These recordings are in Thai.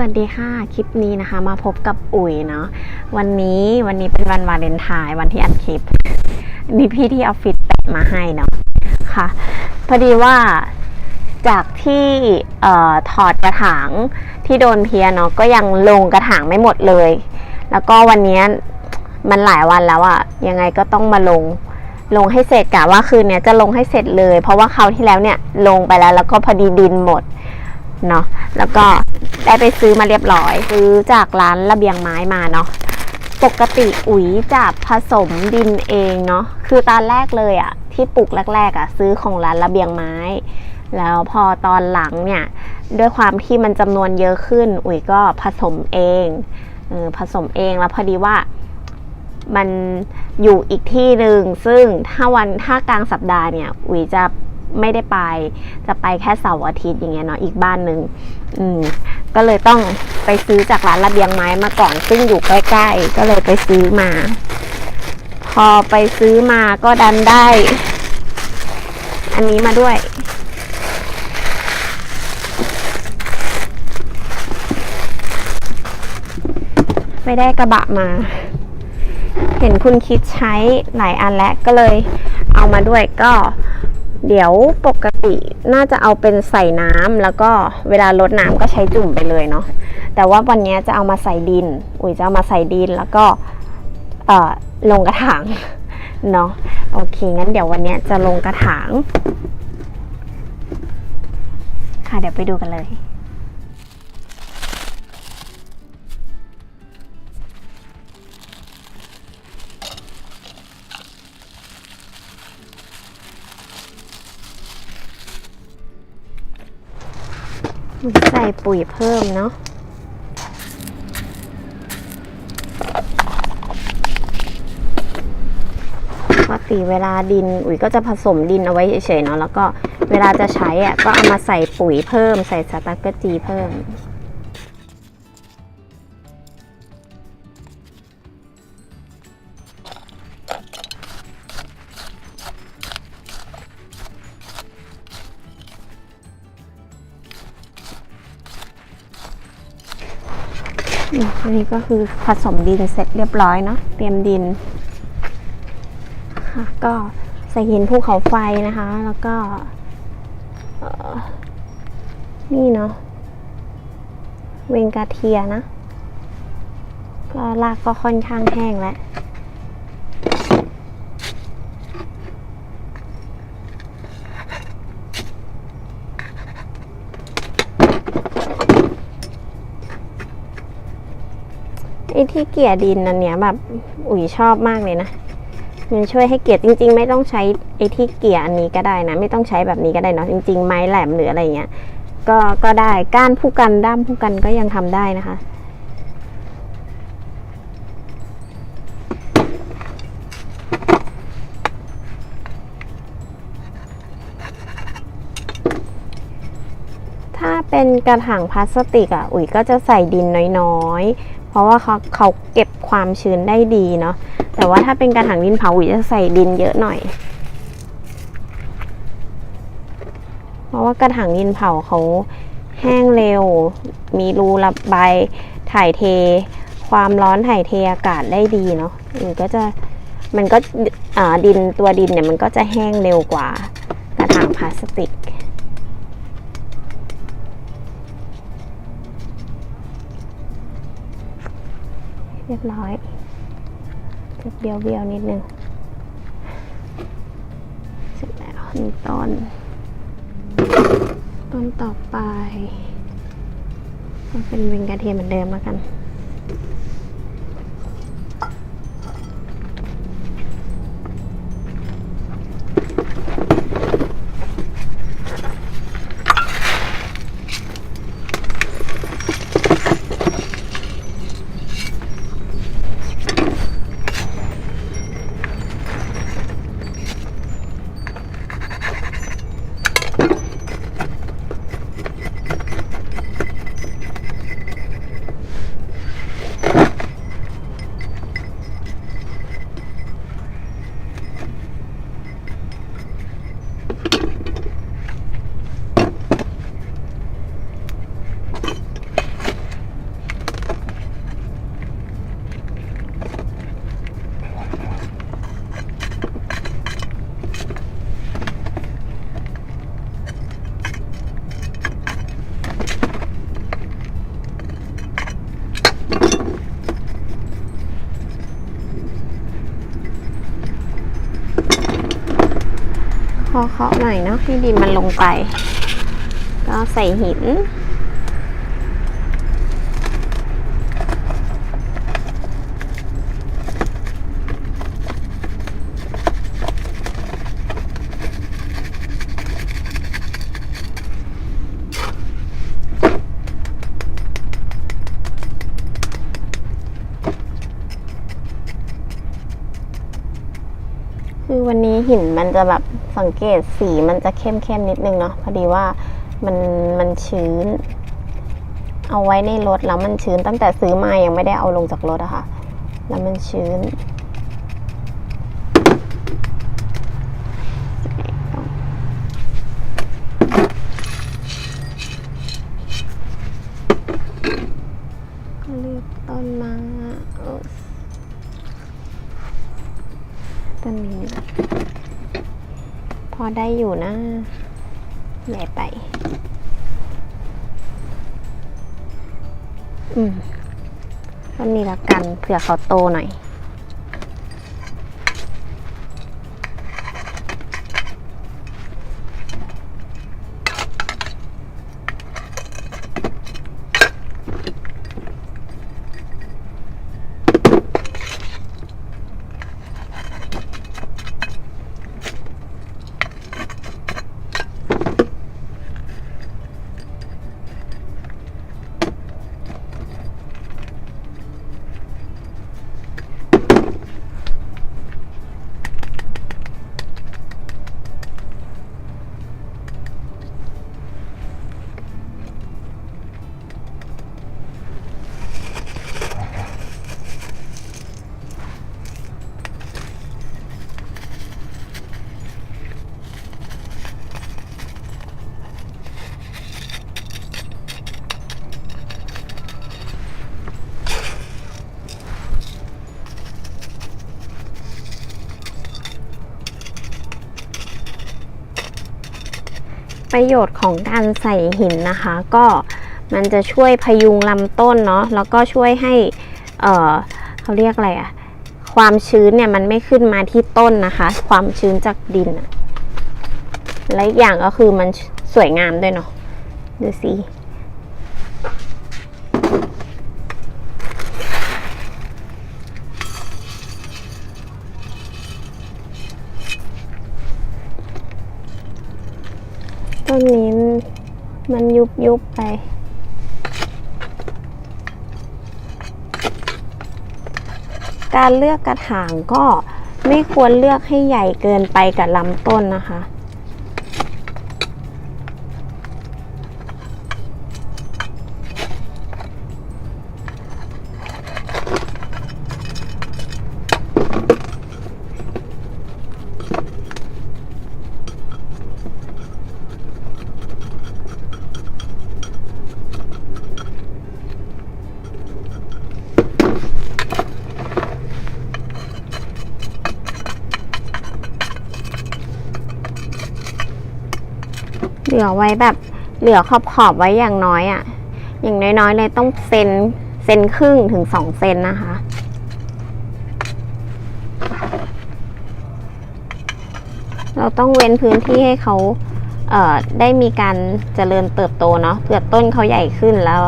วัสดีค่ะ คลิปนี้นะคะ มาพบกับอุ๋ยเนาะวันนี้วันนี้เป็นวันวาเลนไทน์วันที่อัดคลิปนี่พี่ที่ออฟฟิศแปะมาให้เนาะค่ะ พอดีว่าจากที่เอ่อถอดกระถางที่โดนเพียเนาะก็ยังลงกระถางไม่หมดเลย แล้วก็วันนี้มันหลายวันแล้วอะยังไงก็ต้องมาลงลงให้เสร็จกะว่าคืนเนี้ยจะลงให้เสร็จเลย เพราะว่าคราวที่แล้วเนี่ยลงไปแล้ว แล้วก็พอดีดินหมด เนาะแล้วก็ได้ไปซื้อมาเรียบร้อย ซื้อจากร้านระเบียงไม้มาเนาะปกติอุ๋ยจะผสมดินเองเนาะคือตอนแรกเลยอะที่ปลูกแรกๆอะซื้อของร้านระเบียงไม้ แล้วพอตอนหลังเนี่ยด้วยความที่มันจำนวนเยอะขึ้น อุ๋ยก็ผสมเองออผสมเองแล้วพอดีว่ามันอยู่อีกที่หนึ่งซึ่งถ้าวันถ้ากลางสัปดาห์เนี่ยอุ๋ยจะ ไม่ได้ไป จะไปแค่เสาร์อาทิตย์อย่างเงี้ยเนาะอีกบ้านหนึ่งอืมก็เลยต้องไปซื้อจากร้านระเบียงไม้มาก่อน ซึ่งอยู่ใกล้ๆ ก็เลยไปซื้อมา พอไปซื้อมาก็ดันได้ อันนี้มาด้วยไปได้กระบะมา เห็นคุณคิดใช้หลายอันแล้วก็เลยเอามาด้วยก็ เดี๋ยวปกติน่าจะเอาเป็นใส่น้ำแล้วก็เวลาลดน้ำก็ใช้จุ่มไปเลยเนาะแต่ว่าวันนี้จะเอามาใส่ดิน อุ๋ยจะเอามาใส่ดินแล้วก็เอ่อลงกระถางเนาะโอเคงั้นเดี๋ยววันนี้จะลงกระถาง ค่ะเดี๋ยวไปดูกันเลย ใส่ปุ๋ยเพิ่มเนาะปกติเวลาดินอุ๋ยก็จะผสมดินเอาไว้เฉยๆเนาะแล้วก็เวลาจะใช้อะก็เอามาใส่ปุ๋ยเพิ่ม ใส่สตาร์เกอร์จีเพิ่ม อันนี้ก็คือผสมดินเสร็จเรียบร้อยเนาะเตรียมดินค่ะก็ใส่หินภูเขาไฟนะคะ แล้วก็นี่เนาะเวงกาเทียนะ ก็รากก็ค่อนข้างแห้งแล้ว ไอ้ที่เกลี่ยดินอันเนี้ยแบบอุ๋ยชอบมากเลยนะ มันช่วยให้เกลี่ยจริง ๆ ไม่ต้องใช้ไอ้ที่เกลี่ยอันนี้ก็ได้นะ ไม่ต้องใช้แบบนี้ก็ได้เนาะจริง ๆ ไม้แหลมหรืออะไรเงี้ยก็ก็ได้ก้านผู้กันด้ามผู้กันก็ยังทำได้นะคะถ้าเป็นกระถางพลาสติกอะ อุ๋ยก็จะใส่ดินน้อย เพราะว่าเขาเขาเก็บความชื้นได้ดีเนาะแต่ว่าถ้าเป็นกระถางดินเผาอุ๋ยจะใส่ดินเยอะหน่อย เพราะว่ากระถางดินเผาเขาแห้งเร็ว มีรูระบายถ่ายเท ความร้อนถ่ายเทอากาศได้ดีเนาะอุ๋ยก็จะมันก็ดินตัวดินเนี่ยมันก็จะแห้งเร็วกว่ากระถางพลาสติก รียบร้อยจะเบี้ยวเบี้ยวๆนิดนึงเสร็จแล้วหนึ่งต้นต้นต่อไปก็เป็นวิงกระเทียมเหมือนเดิมแล้วกัน ค พอเค ที่ดินมันลงไป ก็ใส่หิน คือวันนี้หินมันจะแบบสังเกตสีมันจะเข้มเข้มนิดนึงเนาะพอดีว่ามันมันชื้น เอาไว้ในรถแล้วมันชื้นตั้งแต่ซื้อมายังไม่ได้เอาลงจากรถอะค่ะ แล้วมันชื้นก็เลือกต้นมาเออ ต้นนี้ พอได้อยู่นะ ใหญ่ไป อืมต้นนี้ละกันเผื่อเขาโตหน่อย ประโยชน์ของการใส่หินนะคะ ก็มันจะช่วยพยุงลำต้นเนาะแล้วก็ช่วยให้เเขาเรียกอะไรอะความชื้นเนี่ยมันไม่ขึ้นมาที่ต้นนะคะ ความชื้นจากดินและอีกอย่างก็คือมันสวยงามด้วยเนาะดูสิต้นนี้ มันยุบยุบไป การเลือกกระถางก็ไม่ควรเลือกให้ใหญ่เกินไปกับลำต้นนะคะ เหลือไว้แบบเหลือขอบขอบๆไว้อย่างน้อยอะ่ะ อย่างน้อยๆเลยต้องเซนเซนครึ่งถึงสองเซนนะคะเราต้องเว้นพื้นที่ให้เขาเอ่อได้มีการเจริญเติบโตเนาะเผื่อต้นเขาใหญ่ขึ้นแล้ว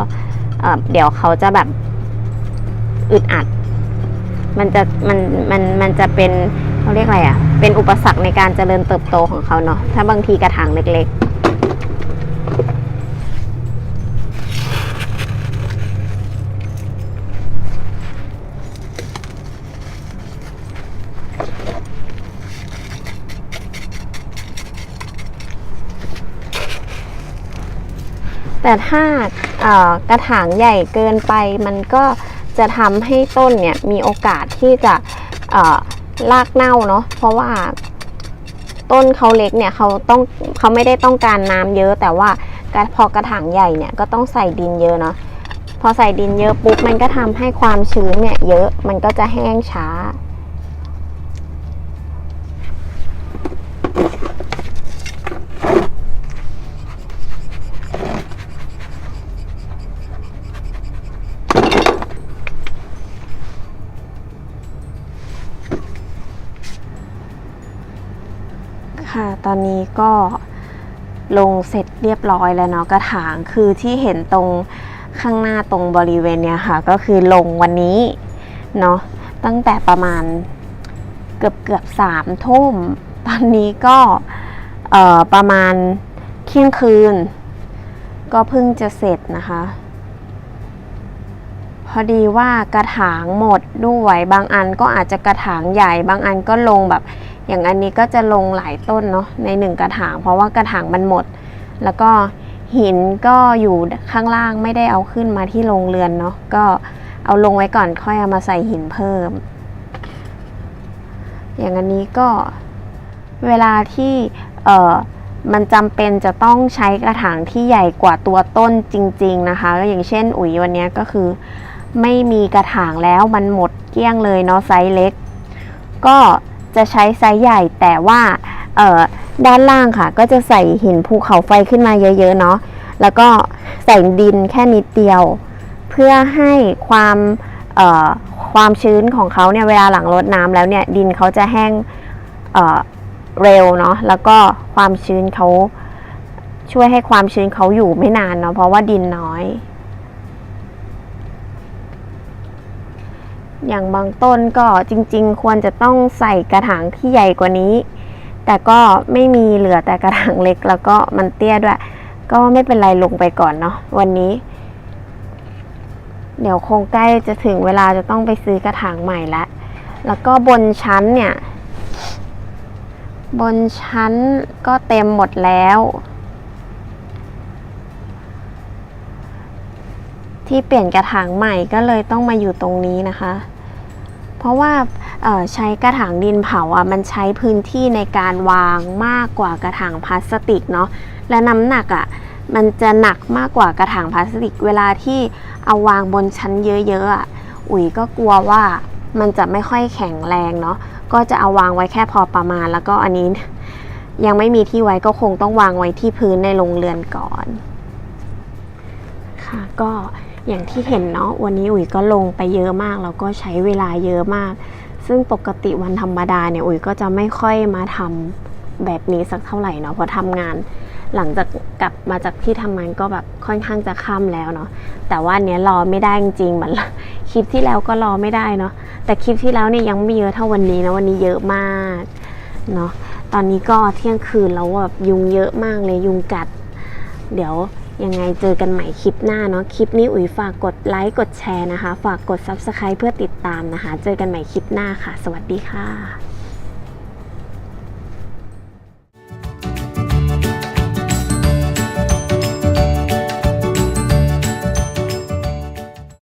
เเดี๋ยวเขาจะแบบอึดอัด มันจะมันมันมันจะเป็นเขาเรียกอะไรอะ่ะ เป็นอุปสรรคในการเจริญเติบโตของเขาเนาะถ้าบางทีกระถางเล็กๆ แต่ถ้ากระถางใหญ่เกินไปมันก็จะทำให้ต้นเนี่ยมีโอกาสที่จะรากเน่าเนาะเพราะว่าต้นเขาเล็กเนี่ยเขาต้องเขาไม่ได้ต้องการน้ำเยอะ แต่ว่าพอกระถางใหญ่เนี่ยก็ต้องใส่ดินเยอะเนาะพอใส่ดินเยอะปุ๊บมันก็ทำให้ความชื้นเนี่ยเยอะมันก็จะแห้งช้า อนนี้ก็ลงเสร็จเรียบร้อยแล้วเนาะกระถางคือที่เห็นตรงข้างหน้าตรงบริเวณเนี้ยค่ะ ก็คือลงวันนี้เนาะตั้งแต่ประมาณเกือบเกือบสามทุ่ม ตอนนี้ก็ประมาณเที่ยงคืน ก็เพิ่งจะเสร็จนะคะ พอดีว่ากระถางหมดด้วยบางอันก็อาจจะกระถางใหญ่ บางอันก็ลงแบบ อย่างอันนี้ก็จะลงหลายต้นเนาะในหนึ่งกระถาง เพราะว่ากระถางมันหมด แล้วก็หินก็อยู่ข้างล่างไม่ได้เอาขึ้นมาที่โรงเรือนเนาะก็เอาลงไว้ก่อนค่อยเอามาใส่หินเพิ่ม อย่างอันนี้ก็เวลาที่เอ่อมันจำเป็นจะต้องใช้กระถางที่ใหญ่กว่าตัวต้นจริง ๆนะคะก็อย่างเช่นอุ๋ยวันนี้ก็คือ ไม่มีกระถางแล้วมันหมดเกลี้ยงเลยเนาะไซส์เล็ก ก็ จะใช้ไซส์ใหญ่แต่ว่าด้านล่างค่ะ ก็จะใส่หินภูเขาไฟขึ้นมาเยอะๆเนาะแล้วก็ใส่ดินแค่นิดเดียว เพื่อให้ความความชื้นของเขาเนี่ยเวลาหลังรดน้ำแล้วเนี่ยดินเขาจะแห้งเเร็วเนาะแล้วก็ความชื้นเขาช่วยให้ความชื้นเขาอยู่ไม่นานเนาะเพราะว่าดินน้อย อย่างบางต้นก็จริง ๆ ควรจะต้องใส่กระถางที่ใหญ่กว่านี้ แต่ก็ไม่มีเหลือแต่กระถางเล็กแล้วก็มันเตี้ยด้วย ก็ไม่เป็นไรลงไปก่อนเนาะวันนี้ เดี๋ยวคงใกล้จะถึงเวลาจะต้องไปซื้อกระถางใหม่ล้วแล้วก็บนชั้นเนี่ย บนชั้นก็เต็มหมดแล้ว ที่เปลี่ยนกระถางใหม่ก็เลยต้องมาอยู่ตรงนี้นะคะ เพราะว่าใช้กระถางดินเผาอะมันใช้พื้นที่ในการวางมากกว่ากระถางพลาสติกเนาะและน้ำหนักอะมันจะหนักมากกว่ากระถางพลาสติก เวลาที่เอาวางบนชั้นเยอะๆอะอุ๋ยก็กลัวว่ามันจะไม่ค่อยแข็งแรงเนาะก็จะเอาวางไว้แค่พอประมาณ แล้วก็อันนี้ยังไม่มีที่ไว้ก็คงต้องวางไว้ที่พื้นในโรงเรือนก่อน ค่ะก็ อย่างที่เห็นเนาะวันนี้อุ๋ยก็ลงไปเยอะมากแล้วก็ใช้เวลาเยอะมาก ซึ่งปกติวันธรรมดาเนี่ยอุ๋ยก็จะไม่ค่อยมาทำแบบนี้สักเท่าไหร่เนาะเพราะทำงาน หลังจากกลับมาจากที่ทำงานก็แบบค่อนข้างจะค่ำแล้วเนาะแต่ว่าอันเนี้ยรอไม่ได้จริงๆเหมือนคลิปที่แล้วก็รอไม่ได้เนาะแต่คลิปที่แล้วเนี่ยยังไม่เยอะเท่าวันนี้นะวันนี้เยอะมากเนาะตอนนี้ก็เที่ยงคืนแล้วแบบยุงเยอะมากเลยยุงกัด เดี๋ยว ยังไงเจอกันใหม่คลิปหน้าเนาะคลิปนี้อุ๋ยฝากกดไลค์กดแชร์นะคะ ฝากกด Subscribe เพื่อติดตามนะคะ เจอกันใหม่คลิปหน้าค่ะ สวัสดีค่ะ